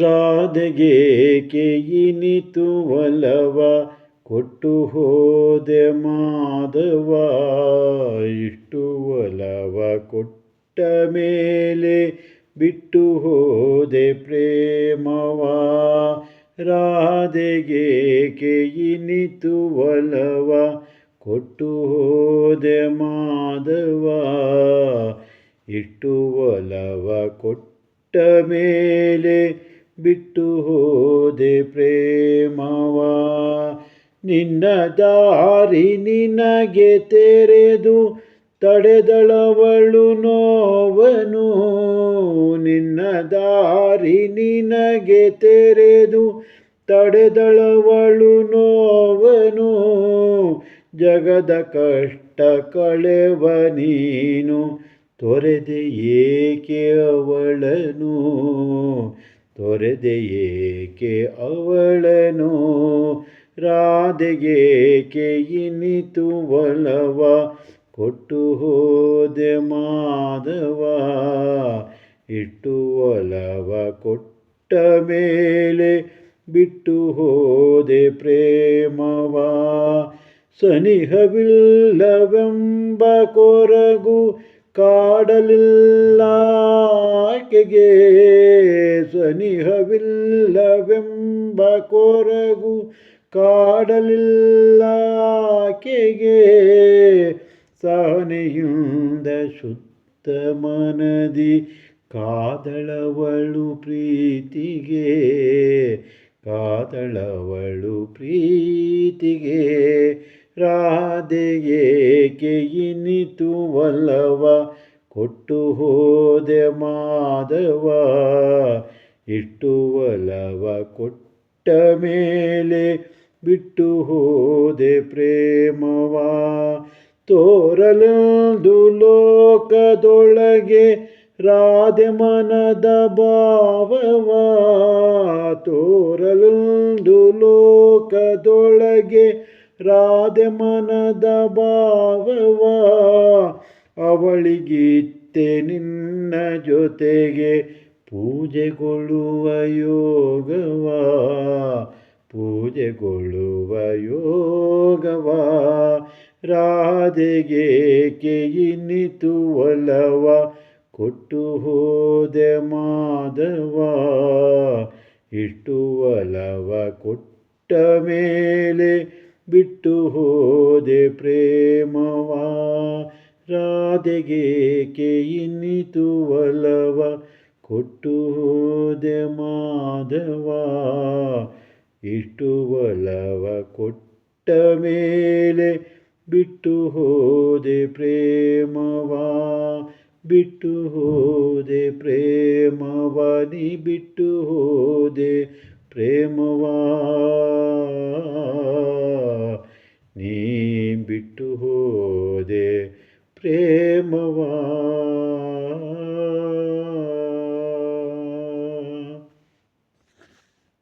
ರಾಧೆಗೇಕೆ ಕೇಯಿನಿತು ಒಲವ, ಕೊಟ್ಟು ಹೋದೆ ಮಾಧವ ಇಷ್ಟು ಒಲವ ಕೊಟ್ಟ ಮೇಲೆ ಬಿಟ್ಟು ಹೋದೆ ಪ್ರೇಮವ. ರಾಧೆಗೆ ಕೇಯಿನಿತು ಒಲವ, ಕೊಟ್ಟು ಹೋದೆ ಮಾಧವ ಇಷ್ಟು ಒಲವ ಕೊಟ್ಟ ಮೇಲೆ ಬಿಟ್ಟು ಹೋದೆ ಪ್ರೇಮವ. ನಿನ್ನ ದಾರಿ ನಿನಗೆ ತೆರೆದು ತಡೆದಳವಳು ನೋವನು. ನಿನ್ನ ದಾರಿ ನಿನಗೆ ತೆರೆದು ತಡೆದಳವಳು ನೋವನು. ಜಗದ ಕಷ್ಟ ಕಳೆವ ನೀನು, ತೊರೆದೆ ಏಕೆ ಅವಳನು ತೊರೆದೆ ಏಕೆ ಅವಳನು? ರಾಧೆಗೇಕೆ ಇನಿತು ಒಲವ? ಕೊಟ್ಟು ಹೋದೆ ಮಾಧವ. ಇಟ್ಟು ಒಲವ ಕೊಟ್ಟ ಮೇಲೆ ಬಿಟ್ಟು ಹೋದೆ ಪ್ರೇಮವ. ಸನಿಹವಿಲ್ಲವೆಂಬ ಕೊರಗು ಕಾಡಲಿಲ್ಲ. ಆಕೆಗೆ ಸನಿಹವಿಲ್ಲವೆಂಬ ಕೊರಗು ಕಾಡಲಿಲ್ಲ. ಆಕೆಗೆ ಸಹನೆಯಿಂದ ಶುದ್ಧ ಮನದಿ ಕಾದಳವಳು ಪ್ರೀತಿಗೆ ಕಾದಳವಳು ಪ್ರೀತಿಗೆ. ರಾಧೆಗೇಕೆ ಇನಿತು ಒಲವ ಕೊಟ್ಟು ಹೋದೆ ಮಾಧವ ಇಷ್ಟು ಒಲವ ಕೊಟ್ಟ ಮೇಲೆ ಬಿಟ್ಟು ಹೋದೆ ಪ್ರೇಮವ. ತೋರಲೊಂದು ಲೋಕದೊಳಗೆ ರಾಧೆ ಮನದ ಭಾವವ. ತೋರಲೊಂದು ಲೋಕದೊಳಗೆ ರಾಧೆ ಮನದ ಭಾವವ. ಅವಳಿಗಿತ್ತೆ ನಿನ್ನ ಜೊತೆಗೆ ಪೂಜೆಗೊಳ್ಳುವ ಯೋಗವ? ಪೂಜೆಗೊಳ್ಳುವ ಯೋಗವ? ರಾಧೆಗೆ ಕೇಯಿನಿತು ಒಲವ? ಕೊಟ್ಟು ಹೋದೆ ಮಾಧವ ಇಷ್ಟು ಒಲವ ಕೊಟ್ಟ ಮೇಲೆ ಬಿಟ್ಟು ಹೋದೆ ಪ್ರೇಮವ? ರಾಧೆಗೇಕೆ ಕೇಯಿನಿತು ಒಲವ, ಕೊಟ್ಟು ಹೋದೆ ಮಾಧವ. ಇಷ್ಟು ಒಲವ ಕೊಟ್ಟ ಮೇಲೆ ಬಿಟ್ಟು ಹೋದೆ ಪ್ರೇಮವ. ಬಿಟ್ಟು ಹೋದೆ ಪ್ರೇಮವ ನೀ ಬಿಟ್ಟು ಹೋದೆ ಪ್ರೇಮವ, ನೀ ಬಿಟ್ಟು ಹೋದೆ ಪ್ರೇಮವಾ.